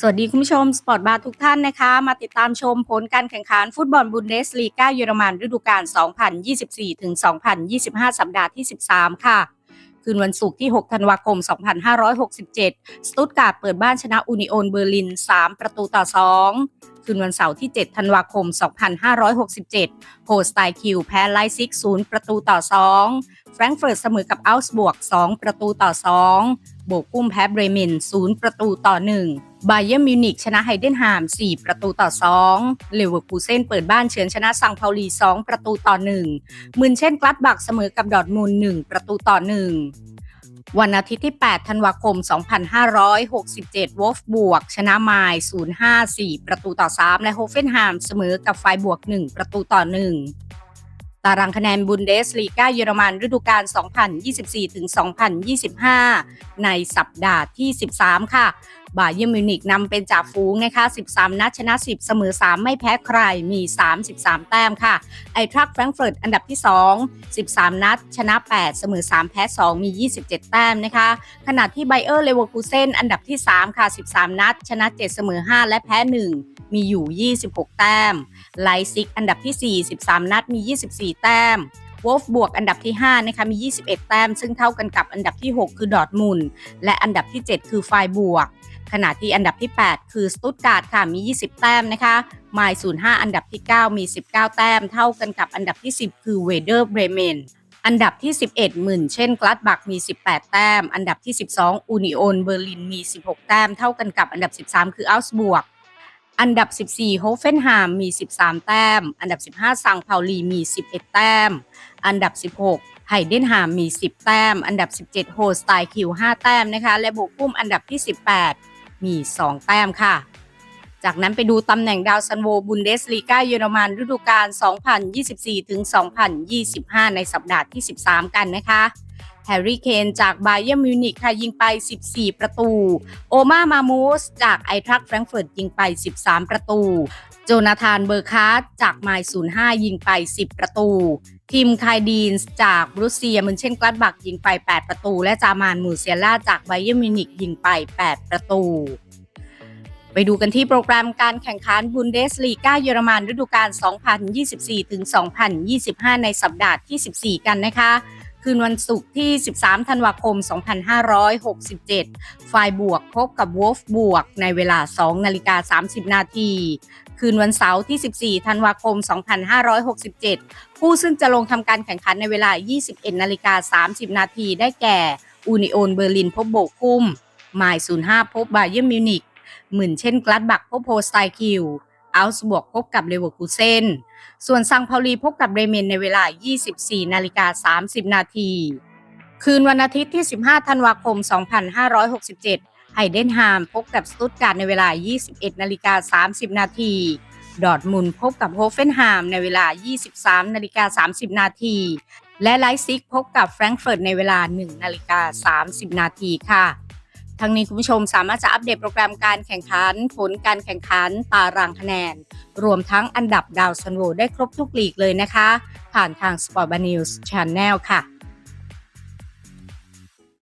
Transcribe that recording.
สวัสดีคุณผู้ชมสปอร์ตบาร์ทุกท่านนะคะ มาติดตามชมผลการแข่งขันฟุตบอลบุนเดสลีกาเยอรมันฤดูกาล 2024ถึง2025 สัปดาห์ที่ 13 ค่ะ คืนวันศุกร์ที่ 6 ธันวาคม 2567 สตุตการ์ดเปิดบ้านชนะอูนิโอนเบอร์ลิน 3 ประตูต่อ 2 คืนวันเสาร์ที่ 7 ธันวาคม 2567 โฮสไตคิวแพ้ไลซิก 0 ประตูต่อ 2 แฟรงก์เฟิร์ตเสมอกับอัลส์บวก 2 ประตูต่อ 2 โบกุ้มแพ้เบรเมน 0 ประตูต่อ 1 บาเยอร์มิวนิกชนะไฮเดนฮาม4 ประตูต่อ 2 เลเวอร์คูเซนเปิดบ้านเฉือนชนะซังเปาลี 2 ประตูต่อ 1 มืนเช่นกลัดบักเสมอกับดอร์ทมุนด์1ประตูต่อ 1 วันอาทิตย์ที่ 8 ธันวาคม 2567 วอฟบวก ชนะไมล์0-5-4 ประตูต่อ 3 และโฮเฟนไฮมเสมอกับไฟบวก 1 ประตูต่อ 1ตารางคะแนนบุนเดสลีกาเยอรมันฤดูกาล 2024-2025 ในสัปดาห์ที่ 13 ค่ะ บาเยอร์มิวนิกนำเป็นจ่าฝูงนะคะ 13 นัดชนะ 10 เสมอ 3 ไม่แพ้ใครมี 33 แต้มค่ะ ไอทรัคแฟรงก์เฟิร์ตอันดับที่ 2 13 นัด ชนะ 8 เสมอ 3 แพ้ 2 มี 27 แต้มนะคะ ขณะที่ไบเออร์เลเวอร์คูเซนอันดับที่ 3 ค่ะ 13 นัด ชนะ 7 เสมอ 5 และแพ้ 1มีอยู่ 26 แต้ม ไลซิก อันดับที่ 4 13 นัด มี 24 แต้ม วอลฟบวกอันดับที่ 5 นะคะ มี 21 แต้ม ซึ่งเท่ากันกับอันดับที่ 6 คือดอทมุนและอันดับที่ 7 คือไฟบวก ขณะที่อันดับที่ 8 คือสตุตการ์ดค่ะมี 20 แต้มนะคะไมล์05 อันดับที่ 9 มี 19 แต้ม เท่ากันกับอันดับที่ 10 คือเวเดอร์เบรเมนอันดับที่ 11 หมื่น เช่นกลัดบักมี 18 แต้ม อันดับที่ 12 อูนิโอนเบอร์ลินมี 16 แต้ม เท่ากันกับอันดับ 13 คืออัลส์บวก อันดับ 14 โฮเฟนฮามมี 13 แต้ม อันดับ 15 ซังเปาลีมี 11 แต้ม อันดับ 16 ไฮเดนฮามมี 10 แต้ม อันดับ 17 โฮสไตคิว 5 แต้มนะคะ และโบกุ้มอันดับที่ 18 มี 2 แต้มค่ะ จากนั้นไปดูตำแหน่งดาวซันโวบุนเดสลีกาเยอรมันฤดูกาล 2024 ถึง 2025 ในสัปดาห์ที่ 13 กันนะคะแฮร์รี่เคนจากไบเยอร์มิวนิกค่ะยิงไป 14 ประตู โอมามามูสจากไอทรัคแฟรงเฟิร์ตยิงไป 13 ประตู โจนาธานเบอร์คาร์จากไมล์05 ยิงไป 10 ประตู ทีมคายดีนจากบรูเซียมืนเช่นกลัดบักยิงไป 8 ประตู และจามานมูเซียล่าจากไบเยอร์มิวนิกยิงไป 8 ประตู ไปดูกันที่โปรแกรมการแข่งขันบุนเดสลีกาเยอรมันฤดูกาล 2024ถึง2025 ในสัปดาห์ที่ 14 กันนะคะ คืนวันศุกร์ที่ 13 ธันวาคม 2567 ฝ่ายบวกพบกับวอฟบวกในเวลา 2 นาฬิกา 30 นาที คืนวันเสาร์ที่ 14 ธันวาคม 2567 ผู้ซึ่งจะลงทำการแข่งขันในเวลา 21 นาฬิกา 30 นาทีได้แก่อูนิโอนเบอร์ลินพบโบกุ้มมล์05 พบบาเยอร์มิวนิกหมื่นเช่นกลัดบักพบโพสไตคิวอัลส์บวกพบกับเลเวอร์คูเซน ส่วนซังเปาลีพบกับเรเมนในเวลา 24 นาฬิกา 30 นาที คืนวันอาทิตย์ที่ 15 ธันวาคม 2567 ไฮเดนฮามพบกับสตุตการ์ดในเวลา 21 นาฬิกา 30 นาที ดอร์มุนพบกับโฮเฟนฮามในเวลา 23 นาฬิกา 30 นาที และไลซิกพบกับแฟรงก์เฟิร์ตในเวลา 1 นาฬิกา 30 นาทีค่ะ ทั้งนี้คุณผู้ชมสามารถจะอัปเดตโปรแกรมการแข่งขัน ผลการแข่งขันตารางคะแนน รวมทั้งอันดับดาวซันโวได้ครบทุกลีกเลยนะคะ ผ่านทาง Sport b a News Channel ค่ะ